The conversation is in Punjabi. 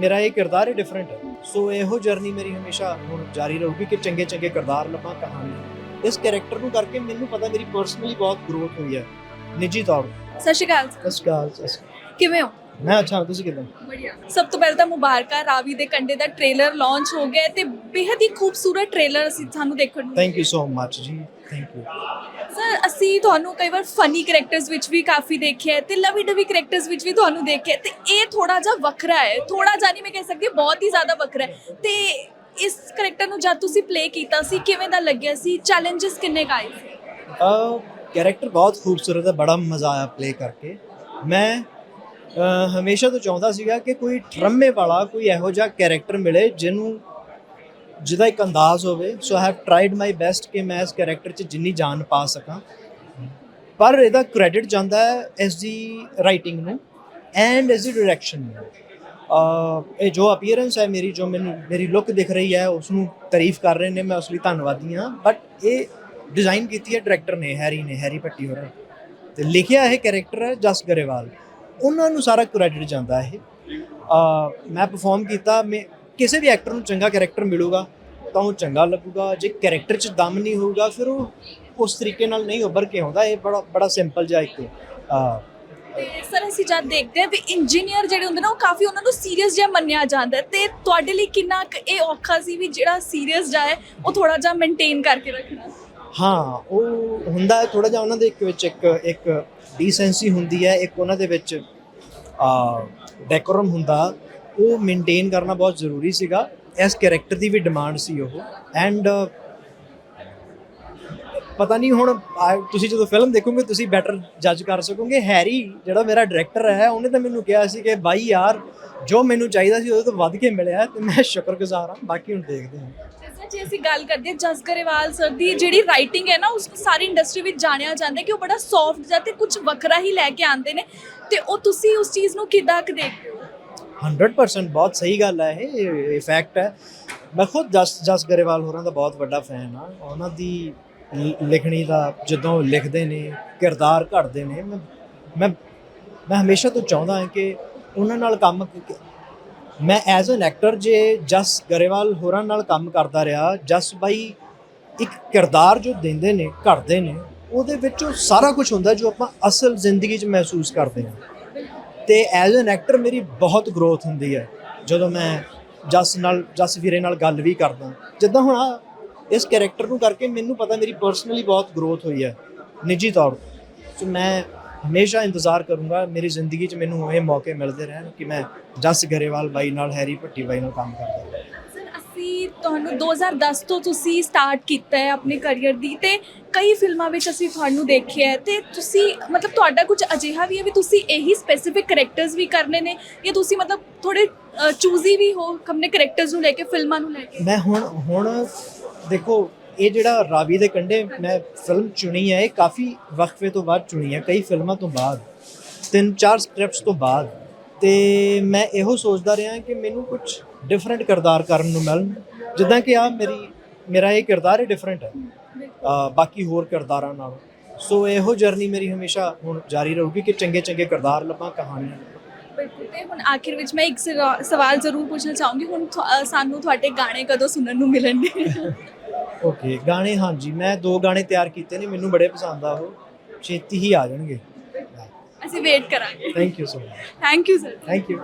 ਮੇਰਾ ਇਹ ਕਿਰਦਾਰ ਹੀ ਡਿਫਰੈਂਟ ਹੈ। ਸੋ ਇਹੋ ਜਰਨੀ ਮੇਰੀ ਹਮੇਸ਼ਾ ਹੁਣ ਜਾਰੀ ਰਹੂਗੀ ਕਿ ਚੰਗੇ ਚੰਗੇ ਕਿਰਦਾਰ ਲੱਭਾਂ ਕਹਾਣੀ ਇਸ ਕੈਰੈਕਟਰ ਨੂੰ ਕਰਕੇ ਮੈਨੂੰ ਪਤਾ ਮੇਰੀ ਪਰਸਨਲੀ ਬਹੁਤ ਗਰੋਥ ਹੋਈ ਹੈ। ਨਿੱਜੀ ਤੌਰ ਸਤਿ ਸ਼੍ਰੀ ਅਕਾਲ ਤੇ ਸਸਕਾਲ ਕਿਵੇਂ ਹੋ? ਮੈਂ ਅੱਛਾ ਤੁਸੀਂ ਕਿਦਾਂ? ਬੜੀਆ। ਸਭ ਤੋਂ ਪਹਿਲਾਂ ਤਾਂ ਮੁਬਾਰਕਾਂ ਰਾਵੀ ਦੇ ਕੰਡੇ ਦਾ ਟ੍ਰੇਲਰ ਲਾਂਚ ਹੋ ਗਿਆ ਹੈ ਤੇ ਬੇहद ਹੀ ਖੂਬਸੂਰਤ ਟ੍ਰੇਲਰ ਅਸੀਂ ਸਾਨੂੰ ਦੇਖਣ ਨੂੰ ਥੈਂਕ ਯੂ ਸੋ ਮੱਚ ਜੀ ਥੈਂਕ ਯੂ ਸਰ ਅਸੀਂ ਤੁਹਾਨੂੰ ਕਈ ਵਾਰ ਫਨੀ ਕੈਰੈਕਟਰਸ ਵਿੱਚ ਵੀ ਕਾਫੀ ਦੇਖਿਆ ਹੈ ਤੇ ਲਵੀ ਡਵੀ ਕੈਰੈਕਟਰਸ ਵਿੱਚ ਵੀ ਤੁਹਾਨੂੰ ਦੇਖਿਆ ਹੈ ਤੇ ਇਹ ਥੋੜਾ ਜਿਹਾ ਵੱਖਰਾ ਹੈ ਥੋੜਾ ਜਿਹਾ ਨਹੀਂ ਮੈਂ ਕਹਿ ਸਕਦੀ ਬਹੁਤ ਹੀ ਜ਼ਿਆਦਾ ਵੱਖਰਾ ਹੈ। ਤੇ ਇਸ ਕੈਰੈਕਟਰ ਨੂੰ ਜਦ ਤੁਸੀਂ ਪਲੇ ਕੀਤਾ ਸੀ ਕਿਵੇਂ ਦਾ ਲੱਗਿਆ ਸੀ? ਚੈਲੰਜਸ ਕਿੰਨੇ ਕੁ ਆਏ ਸੀ? ਕੈਰੈਕਟਰ ਬਹੁਤ ਖੂਬਸੂਰਤ ਹੈ ਬੜਾ ਮਜ਼ਾ ਆਇਆ ਪਲੇ ਕਰਕੇ। ਮੈਂ ਹਮੇਸ਼ਾ ਤੋਂ ਚਾਹੁੰਦਾ ਸੀਗਾ ਕਿ ਕੋਈ ਡਰਮੇ ਵਾਲਾ, ਕੋਈ ਇਹੋ ਜਿਹਾ ਕੈਰੈਕਟਰ ਮਿਲੇ ਜਿਹਨੂੰ ਜਿਹਦਾ ਇੱਕ ਅੰਦਾਜ਼ ਹੋਵੇ। So I have tried my best ਕਿ ਮੈਂ ਇਸ ਕੈਰੈਕਟਰ 'ਚ ਜਿੰਨੀ ਜਾਨ ਪਾ ਸਕਾਂ। ਪਰ ਇਹਦਾ ਕ੍ਰੈਡਿਟ ਜਾਂਦਾ ਹੈ ਇਸ ਦੀ ਰਾਈਟਿੰਗ ਨੂੰ ਐਂਡ ਇਸ ਦੀ ਡਾਇਰੈਕਸ਼ਨ ਨੂੰ। ਇਹ ਜੋ ਅਪੀਅਰੈਂਸ ਹੈ ਮੇਰੀ, ਜੋ ਮੈਨੂੰ, ਮੇਰੀ ਲੁੱਕ ਦਿਖ ਰਹੀ ਹੈ ਉਸ ਨੂੰ ਤਾਰੀਫ ਕਰ ਰਹੇ ਨੇ, ਮੈਂ ਉਸ ਲਈ ਧੰਨਵਾਦੀ ਹਾਂ। ਬਟ ਇਹ ਡਿਜ਼ਾਈਨ ਕੀਤੀ ਹੈ ਡਾਇਰੈਕਟਰ ਨੇ ਹੈਰੀ ਨੇ ਹੈਰੀ ਭੱਟੀ ਹੋਰਾਂ ਨੇ। ਤੇ ਲਿਖਿਆ ਇਹ ਕੈਰੈਕਟਰ ਹੈ ਜਸ ਗਰੇਵਾਲ। ਉਹਨਾਂ ਨੂੰ ਸਾਰਾ ਕ੍ਰੈਡਿਟ ਜਾਂਦਾ ਇਹ। ਮੈਂ ਪਰਫਾਰਮ ਕੀਤਾ, ਮੈਂ ਕਿਸੇ ਵੀ ਐਕਟਰ ਨੂੰ ਚੰਗਾ ਕੈਰੈਕਟਰ ਮਿਲੂਗਾ ਤਾਂ ਉਹ ਚੰਗਾ ਲੱਗੂਗਾ। ਜੇ ਕੈਰੈਕਟਰ 'ਚ ਦਮ ਨਹੀਂ ਹੋਊਗਾ, ਫਿਰ ਉਹ ਉਸ ਤਰੀਕੇ ਨਾਲ ਨਹੀਂ ਉੱਭਰ ਕੇ ਆਉਂਦਾ। ਇਹ ਬੜਾ ਬੜਾ ਸਿੰਪਲ ਜਿਹਾ ਇੱਕ ਸਰ ਅਸੀਂ ਜਦ ਦੇਖਦੇ ਹਾਂ ਵੀ ਇੰਜੀਨੀਅਰ ਜਿਹੜੇ ਹੁੰਦੇ ਨੇ, ਉਹ ਕਾਫੀ ਉਹਨਾਂ ਨੂੰ ਸੀਰੀਅਸ ਜਿਹਾ ਮੰਨਿਆ ਜਾਂਦਾ ਹੈ। ਤੇ ਤੁਹਾਡੇ ਲਈ ਕਿੰਨਾ ਕੁ ਇਹ ਔਖਾ ਸੀ ਵੀ ਜਿਹੜਾ ਸੀਰੀਅਸ ਜਿਹਾ ਹੈ, ਉਹ ਥੋੜਾ ਜਿਹਾ ਮੇਨਟੇਨ ਕਰਕੇ ਰੱਖਣਾ? ਹਾਂ, ਉਹ ਹੁੰਦਾ ਹੈ ਥੋੜਾ ਜਿਹਾ ਉਹਨਾਂ ਦੇ ਇੱਕ ਵਿੱਚ ਇੱਕ ਇੱਕ ਡੀਸੈਂਸੀ ਹੁੰਦੀ ਹੈ, ਇੱਕ ਉਹਨਾਂ ਦੇ ਵਿੱਚ, ਆ ਡੈਕੋਰਮ ਹੁੰਦਾ। ਉਹ ਮੇਨਟੇਨ ਕਰਨਾ ਬਹੁਤ ਜ਼ਰੂਰੀ ਸੀਗਾ। ਇਸ ਕੈਰੈਕਟਰ ਦੀ ਵੀ ਡਿਮਾਂਡ ਸੀ ਉਹ। ਐਂਡ ਪਤਾ ਨਹੀਂ ਹੁਣ ਤੁਸੀਂ ਜਦੋਂ ਫਿਲਮ ਦੇਖੋਗੇ, ਤੁਸੀਂ ਬੈਟਰ ਜੱਜ ਕਰ ਸਕੋਗੇ। ਹੈਰੀ ਜਿਹੜਾ ਮੇਰਾ ਡਾਇਰੈਕਟਰ ਹੈ, ਉਹਨੇ ਤਾਂ ਮੈਨੂੰ ਕਿਹਾ ਸੀ ਕਿ, ਬਾਈ ਯਾਰ, ਜੋ ਮੈਨੂੰ ਚਾਹੀਦਾ ਸੀ, ਉਹਦੇ ਤੋਂ ਵੱਧ ਕੇ ਮਿਲਿਆ ਤੇ ਮੈਂ ਸ਼ੁਕਰਗੁਜ਼ਾਰ ਹਾਂ। ਬਾਕੀ ਹੁਣ ਦੇਖਦੇ ਹਾਂ। ਜੇ ਅਸੀਂ ਗੱਲ ਕਰਦੇ ਹਾਂ ਜਸ ਗਰੇਵਾਲ ਸਰ ਦੀ, ਜਿਹੜੀ ਰਾਈਟਿੰਗ ਹੈ ਨਾ, ਉਸ ਨੂੰ ਸਾਰੀ ਇੰਡਸਟਰੀ ਵਿੱਚ ਜਾਣਿਆ ਜਾਂਦਾ ਕਿ ਉਹ ਬੜਾ ਸੌਫਟ ਜਾਂ ਤੇ ਕੁਝ ਵੱਖਰਾ ਹੀ ਲੈ ਕੇ ਆਉਂਦੇ ਨੇ। ਤੇ ਉਹ ਤੁਸੀਂ ਉਸ ਚੀਜ਼ ਨੂੰ ਕਿੱਦਾਂ ਕੁ ਦੇਖਦੇ ਹੋ? 100% ਬਹੁਤ ਸਹੀ ਗੱਲ ਹੈ ਇਹ ਇਫੈਕਟ ਹੈ। ਮੈਂ ਖੁਦ ਜਸ ਜਸ ਗਰੇਵਾਲ ਹੋਰਾਂ ਦਾ ਬਹੁਤ ਵੱਡਾ ਫੈਨ ਆ ਉਹਨਾਂ ਦੀ ਲਿਖਣੀ ਦਾ ਜਦੋਂ ਲਿਖਦੇ ਨੇ, ਕਿਰਦਾਰ ਘੜਦੇ ਨੇ, ਮੈਂ ਮੈਂ ਹਮੇਸ਼ਾ ਤੋਂ ਚਾਹੁੰਦਾ ਹਾਂ ਕਿ ਉਹਨਾਂ ਨਾਲ ਕੰਮ ਮੈਂ ਐਜ਼ ਐਨ ਐਕਟਰ ਜੇ ਜਸ ਗਰੇਵਾਲ ਹੋਰਾਂ ਨਾਲ ਕੰਮ ਕਰਦਾ ਰਿਹਾ, ਜਸ ਬਾਈ ਇੱਕ ਕਿਰਦਾਰ ਜੋ ਦਿੰਦੇ ਨੇ ਘੜਦੇ ਨੇ, ਉਹਦੇ ਵਿੱਚ ਉਹ ਸਾਰਾ ਕੁਝ ਹੁੰਦਾ ਜੋ ਆਪਾਂ ਅਸਲ ਜ਼ਿੰਦਗੀ 'ਚ ਮਹਿਸੂਸ ਕਰਦੇ ਹਾਂ। ਤੇ ਐਜ਼ ਐਨ ਐਕਟਰ ਮੇਰੀ ਬਹੁਤ ਗਰੋਥ ਹੁੰਦੀ ਹੈ। ਜਦੋਂ ਮੈਂ ਜਸ ਨਾਲ, ਜਸ ਵੀਰੇ ਨਾਲ ਗੱਲ ਵੀ ਕਰਦਾ ਜਿੱਦਾਂ ਹੁਣ ਆਹ ਇਸ ਕੈਰੈਕਟਰ ਨੂੰ ਕਰਕੇ ਮੈਨੂੰ ਪਤਾ ਮੇਰੀ ਪਰਸਨਲੀ ਬਹੁਤ ਗਰੋਥ ਹੋਈ ਹੈ, ਨਿੱਜੀ ਤੌਰ ਤੇ। ਸੋ ਮੈਂ ਹਮੇਸ਼ਾ ਇੰਤਜ਼ਾਰ ਕਰੂੰਗਾ ਮੇਰੀ ਜ਼ਿੰਦਗੀ 'ਚ ਮੈਨੂੰ ਇਹ ਮੌਕੇ ਮਿਲਦੇ ਰਹਿਣ ਕਿ ਮੈਂ ਜਸ ਗਰੇਵਾਲ ਬਾਈ ਨਾਲ ਹੈਰੀ ਭੱਟੀ ਬਾਈ ਨਾਲ ਕੰਮ ਕਰਦਾ ਰਹਾਂ। ਸਰ ਅਸੀਂ ਤੁਹਾਨੂੰ 2010 ਤੋਂ ਤੁਸੀਂ ਸਟਾਰਟ ਕੀਤਾ ਹੈ ਆਪਣੇ ਕੈਰੀਅਰ ਦੀ ਤੇ ਕਈ ਫਿਲਮਾਂ ਵਿੱਚ ਅਸੀਂ ਤੁਹਾਨੂੰ ਦੇਖਿਆ ਹੈ ਤੇ ਤੁਸੀਂ ਮਤਲਬ ਤੁਹਾਡਾ ਕੁਝ ਅਜਿਹਾ ਵੀ ਹੈ ਵੀ ਤੁਸੀਂ ਇਹੀ ਸਪੈਸੀਫਿਕ ਕੈਰੈਕਟਰਸ ਵੀ ਕਰਨੇ ਨੇ ਜਾਂ ਤੁਸੀਂ ਮਤਲਬ ਥੋੜੇ ਚੂਜ਼ੀ ਵੀ ਹੋ ਆਪਣੇ ਕੈਰੈਕਟਰਸ ਨੂੰ ਲੈ ਕੇ ਫਿਲਮਾਂ ਨੂੰ ਲੈ ਕੇ? ਮੈਂ ਹੁਣ ਹੁਣ ਦੇਖੋ ਇਹ ਜਿਹੜਾ ਰਾਵੀ ਦੇ ਕੰਢੇ ਮੈਂ ਫਿਲਮ ਚੁਣੀ ਹੈ, ਇਹ ਕਾਫੀ ਵਕਫੇ ਤੋਂ ਬਾਅਦ ਚੁਣੀ ਹੈ, ਕਈ ਫਿਲਮਾਂ ਤੋਂ ਬਾਅਦ। ਤਿੰਨ ਚਾਰ ਸਕ੍ਰਿਪਟਸ ਤੋਂ ਬਾਅਦ। ਤੇ ਮੈਂ ਇਹੋ ਸੋਚਦਾ ਰਿਹਾ ਕਿ ਮੈਨੂੰ ਕੁਝ ਡਿਫਰੈਂਟ ਕਿਰਦਾਰ ਕਰਨ ਨੂੰ ਮਿਲਣ। ਜਿੱਦਾਂ ਕਿ ਆ ਮੇਰੀ, ਮੇਰਾ ਇਹ ਕਿਰਦਾਰ ਹੀ ਡਿਫਰੈਂਟ ਹੈ। ਬਾਕੀ ਹੋਰ ਕਿਰਦਾਰਾਂ ਨਾਲੋਂ। ਸੋ ਇਹੋ ਜਰਨੀ ਮੇਰੀ ਹਮੇਸ਼ਾ ਹੁਣ ਜਾਰੀ ਰਹੂਗੀ ਕਿ ਚੰਗੇ ਚੰਗੇ ਕਿਰਦਾਰ ਲੱਭਾਂ, ਕਹਾਣੀਆਂ ਬਿਲਕੁਲ। ਤੇ ਹੁਣ ਆਖਿਰ ਵਿੱਚ ਮੈਂ ਇੱਕ ਸਵਾਲ ਜ਼ਰੂਰ ਪੁੱਛਣਾ ਚਾਹੂੰਗੀ, ਹੁਣ ਸਾਨੂੰ ਤੁਹਾਡੇ ਗਾਣੇ ਕਦੋਂ ਸੁਣਨ ਨੂੰ ਮਿਲਣਗੇ? ਓਕੇ ਗਾਣੇ ਹਾਂਜੀ ਮੈਂ ਦੋ ਗਾਣੇ ਤਿਆਰ ਕੀਤੇ ਨੇ ਮੈਨੂੰ ਬੜੇ ਪਸੰਦ ਆ ਉਹ। ਛੇਤੀ ਹੀ ਆ ਜਾਣਗੇ। ਅਸੀਂ ਵੇਟ ਕਰਾਂਗੇ। Thank you so much thank you sir thank you